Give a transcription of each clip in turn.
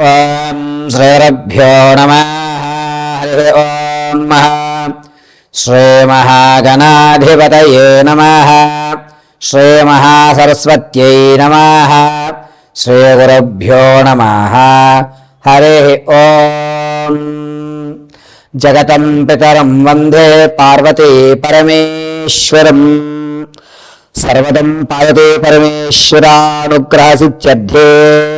ఓం శ్రీరభ్యో నమ. హరి ఓం శ్రీమహాగణాధిపతయే నమ. శ్రీమహాసరస్వత్యై నమ. శ్రీగురుభ్యో నమ. హరి ఓం. జగతం పితరం వందే పార్వతీ పరమేశ్వరం. సర్వదం పాయతే పరమేశ్వరానుగ్రహసిత్యర్థే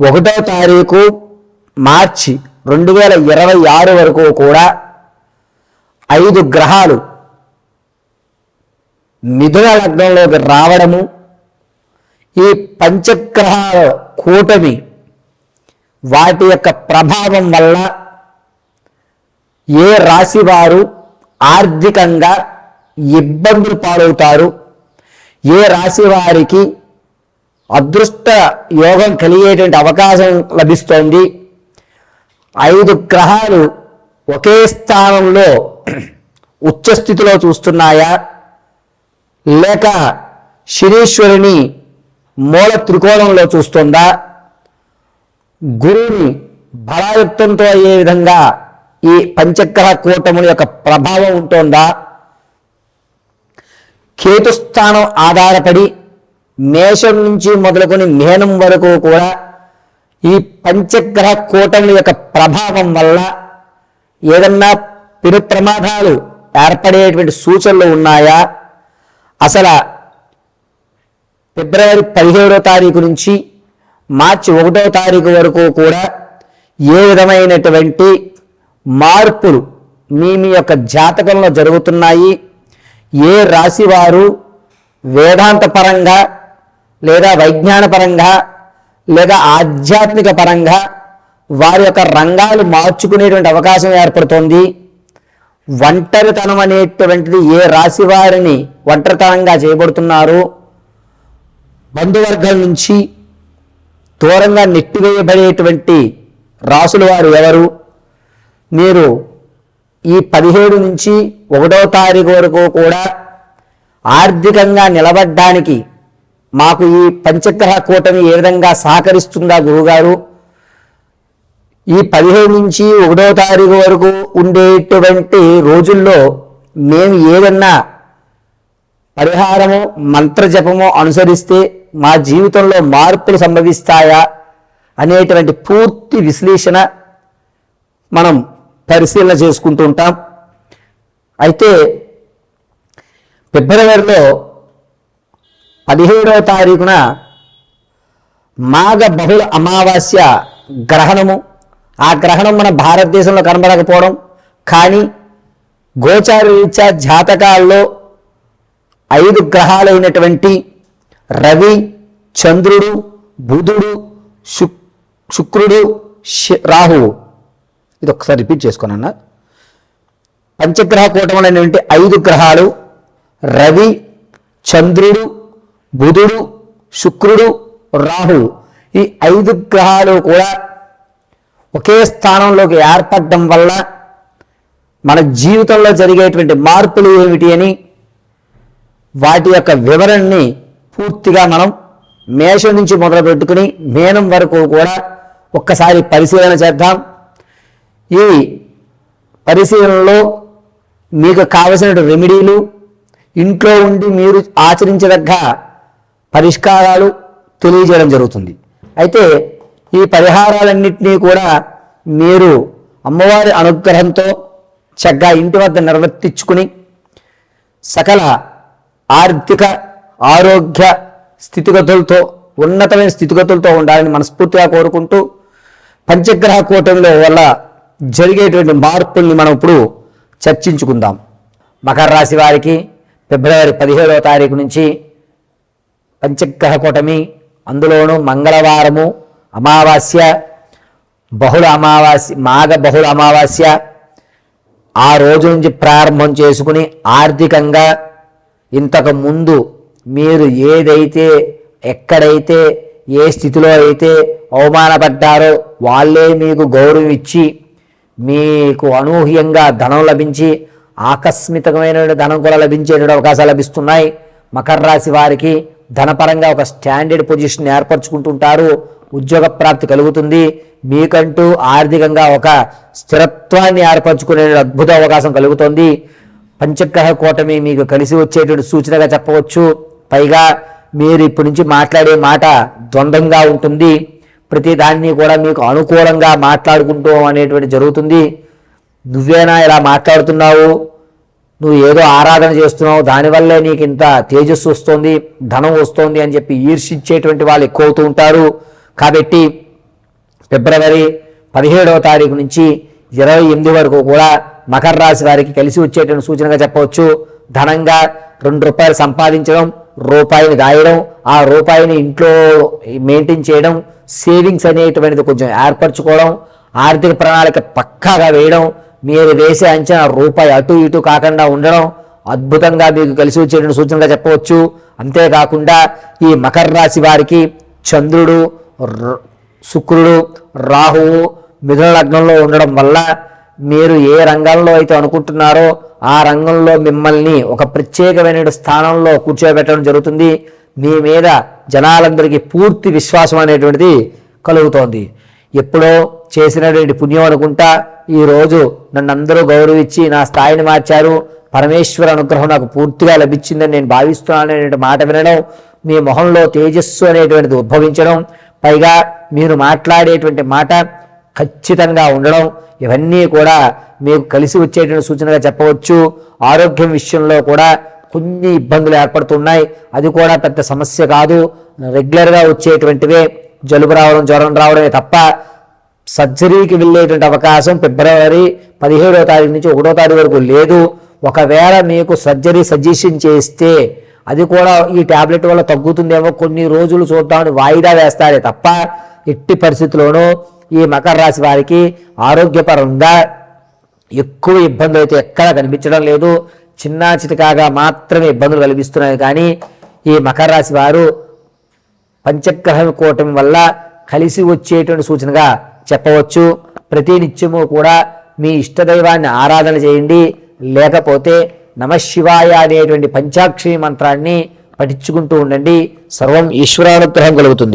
ఒకటో తారీఖు మార్చి రెండు వేల ఇరవై ఆరు వరకు కూడా ఐదు గ్రహాలు మిథున లగ్నంలోకి రావడము ఈ పంచగ్రహాల కూటమి వాటి యొక్క ప్రభావం వల్ల ఏ రాశి వారు ఆర్థికంగా ఇబ్బందులు పాలవుతారు ఏ రాశి వారికి అదృష్ట యోగం కలిగేటువంటి అవకాశం లభిస్తోంది. ఐదు గ్రహాలు ఒకే స్థానంలో ఉచ్చస్థితిలో చూస్తున్నాయా? లేక శనీశ్వరుని మూల త్రికోణంలో చూస్తుందా? గురువుని బలాయుక్తంతో అయ్యే విధంగా ఈ పంచగ్రహ కూటముల యొక్క ప్రభావం ఉంటుందా? కేతుస్థానం ఆధారపడి మేషం నుంచి మొదలుకొని మేనం వరకు కూడా ఈ పంచగ్రహ కూటమి యొక్క ప్రభావం వల్ల ఏదన్నా పెను ప్రమాదాలు ఏర్పడేటువంటి సూచనలు ఉన్నాయా? అసలు ఫిబ్రవరి పదిహేడో తారీఖు నుంచి మార్చి ఒకటో తారీఖు వరకు కూడా ఏ విధమైనటువంటి మార్పులు మీ మీ యొక్క జాతకంలో జరుగుతున్నాయి? ఏ రాశి వారు వేదాంత పరంగా లేదా వైజ్ఞాన పరంగా లేదా ఆధ్యాత్మిక పరంగా వారి యొక్క రంగాలు మార్చుకునేటువంటి అవకాశం ఏర్పడుతోంది. ఒంటరితనం అనేటువంటిది ఏ రాశి వారిని ఒంటరితనంగా చేయబడుతున్నారు? బంధువర్గం నుంచి దూరంగా నెట్టివేయబడేటువంటి రాసుల వారు ఎవరు? మీరు ఈ పదిహేడు నుంచి ఒకటో తారీఖు వరకు కూడా ఆర్థికంగా నిలబడ్డానికి మాకు ఈ పంచగ్రహ కూటమి ఏ విధంగా సహకరిస్తుందా గురుగారు ఈ పదిహేను నుంచి ఒకటో తారీఖు వరకు ఉండేటువంటి రోజుల్లో మేము ఏదన్నా పరిహారము మంత్రజపము అనుసరిస్తే మా జీవితంలో మార్పులు సంభవిస్తాయా అనేటువంటి పూర్తి విశ్లేషణ మనం పరిశీలన చేసుకుంటూ ఉంటాం. అయితే ఫిబ్రవరిలో పదిహేడవ తారీఖున మాఘ బహుళ అమావాస్య గ్రహణము. ఆ గ్రహణం మన భారతదేశంలో కనబడకపోవడం. కానీ గోచార రీత్యా జాతకాల్లో ఐదు గ్రహాలైనటువంటి రవి చంద్రుడు బుధుడు శుక్ శుక్రుడు శ- రాహువు. ఇది ఒకసారి రిపీట్ చేసుకున్నాను పంచగ్రహ కూటములైనటువంటి ఐదు గ్రహాలు రవి చంద్రుడు బుధుడు శుక్రుడు రాహువు ఈ ఐదు గ్రహాలు కూడా ఒకే స్థానంలోకి ఏర్పడడం వల్ల మన జీవితంలో జరిగేటువంటి మార్పులు ఏమిటి అని వాటి యొక్క వివరణని పూర్తిగా మనం మేషం నుంచి మొదలు పెట్టుకుని మేనం వరకు కూడా ఒక్కసారి పరిశీలన చేద్దాం. ఈ పరిశీలనలో మీకు కావలసిన రెమెడీలు ఇంట్లో ఉండి మీరు ఆచరించదగ్గ పరిష్కారాలు తెలియజేయడం జరుగుతుంది. అయితే ఈ పరిహారాలన్నింటినీ కూడా మీరు అమ్మవారి అనుగ్రహంతో చక్కగా ఇంటి వద్ద నిర్వర్తించుకుని సకల ఆర్థిక ఆరోగ్య స్థితిగతులతో ఉన్నతమైన స్థితిగతులతో ఉండాలని మనస్ఫూర్తిగా కోరుకుంటూ పంచగ్రహ కూటమిలో వల్ల జరిగేటువంటి మార్పుల్ని మనం ఇప్పుడు చర్చించుకుందాం. మకర రాశి వారికి ఫిబ్రవరి పదిహేడవ తారీఖు నుంచి పంచగ్రహ కూటమి అందులోనూ మంగళవారము అమావాస్య బహుళ అమావాస్య మాఘ బహుళ అమావాస్య. ఆ రోజు నుంచి ప్రారంభం చేసుకుని ఆర్థికంగా ఇంతకు ముందు మీరు ఏదైతే ఎక్కడైతే ఏ స్థితిలో అయితే అవమానపడ్డారో వాళ్ళే మీకు గౌరవం ఇచ్చి మీకు అనూహ్యంగా ధనం లభించి ఆకస్మికమైన ధనం కూడా లభించే అవకాశాలు లభిస్తున్నాయి. మకర రాశి వారికి ధనపరంగా ఒక స్టాండర్డ్ పొజిషన్ ఏర్పరచుకుంటుంటారు. ఉద్యోగ ప్రాప్తి కలుగుతుంది. మీకంటూ ఆర్థికంగా ఒక స్థిరత్వాన్ని ఏర్పరచుకునే అద్భుత అవకాశం కలుగుతుంది. పంచగ్రహ కూటమి మీకు కలిసి వచ్చేటువంటి సూచనగా చెప్పవచ్చు. పైగా మీరు ఇప్పటి నుంచి మాట్లాడే మాట ద్వంద్వంగా ఉంటుంది. ప్రతి దాన్ని కూడా మీకు అనుకూలంగా మాట్లాడుకుంటూ అనేటువంటి జరుగుతుంది. నువ్వేనా ఇలా మాట్లాడుతున్నావు? నువ్వు ఏదో ఆరాధన చేస్తున్నావు దానివల్లే నీకు ఇంత తేజస్సు వస్తుంది ధనం వస్తుంది అని చెప్పి ఈర్షించేటువంటి వాళ్ళు ఎక్కువ అవుతూ ఉంటారు. కాబట్టి ఫిబ్రవరి పదిహేడవ తారీఖు నుంచి ఇరవై ఎనిమిది వరకు కూడా మకర రాశి వారికి కలిసి వచ్చేటువంటి సూచనగా చెప్పవచ్చు. ధనంగా రెండు రూపాయలు సంపాదించడం రూపాయిని దాయడం ఆ రూపాయిని ఇంట్లో మెయింటైన్ చేయడం సేవింగ్స్ అనేటువంటిది కొంచెం ఏర్పరచుకోవడం ఆర్థిక ప్రణాళిక పక్కాగా వేయడం మీరు వేసే అంచనా రూపాయి అటు ఇటు కాకుండా ఉండడం అద్భుతంగా మీకు కలిసి వచ్చేటువంటి సూచనగా చెప్పవచ్చు. అంతేకాకుండా ఈ మకర రాశి వారికి చంద్రుడు శుక్రుడు రాహువు మిథున లగ్నంలో ఉండడం వల్ల మీరు ఏ రంగంలో అయితే అనుకుంటున్నారో ఆ రంగంలో మిమ్మల్ని ఒక ప్రత్యేకమైన స్థానంలో కూర్చోబెట్టడం జరుగుతుంది. మీ మీద జనాలందరికీ పూర్తి విశ్వాసం అనేటువంటిది కలుగుతోంది. ఎప్పుడో చేసినటువంటి పుణ్యం అనుకుంటా ఈరోజు నన్ను అందరూ గౌరవించి నా స్థాయిని మార్చారు. పరమేశ్వర అనుగ్రహం నాకు పూర్తిగా లభించిందని నేను భావిస్తున్నాను అనే మాట వినడం మీ మొహంలో తేజస్సు అనేటువంటిది ఉద్భవించడం పైగా మీరు మాట్లాడేటువంటి మాట ఖచ్చితంగా ఉండడం ఇవన్నీ కూడా మీకు కలిసి వచ్చేటువంటి సూచనగా చెప్పవచ్చు. ఆరోగ్యం విషయంలో కూడా కొన్ని ఇబ్బందులు ఏర్పడుతున్నాయి. అది కూడా పెద్ద సమస్య కాదు. రెగ్యులర్గా వచ్చేటువంటివే జలుబు రావడం జ్వరం రావడమే తప్ప సర్జరీకి వెళ్ళేటువంటి అవకాశం ఫిబ్రవరి పదిహేడో తారీఖు నుంచి ఒకటో తారీఖు వరకు లేదు. ఒకవేళ మీకు సర్జరీ సజెషన్ చేస్తే అది కూడా ఈ టాబ్లెట్ వల్ల తగ్గుతుందేమో కొన్ని రోజులు చూద్దామని వాయిదా వేస్తారే తప్ప ఎట్టి పరిస్థితుల్లోనూ ఈ మకర రాశి వారికి ఆరోగ్యపరంగా ఎక్కువ ఇబ్బందులు అయితే ఎక్కడా కనిపించడం లేదు. చిన్న చితకాగా మాత్రమే ఇబ్బందులు కలిగిస్తున్నాయి. కానీ ఈ మకర రాశి వారు పంచగ్రహ కూటమి వల్ల కలిసి వచ్చేటువంటి సూచనగా చెప్పవచ్చు. ప్రతి నిత్యము కూడా మీ ఇష్టదైవాన్ని ఆరాధన చేయండి. లేకపోతే నమశివాయ అనేటువంటి పంచాక్షరి మంత్రాన్ని పఠించుకుంటూ ఉండండి. సర్వం ఈశ్వరానుగ్రహం కలుగుతుంది.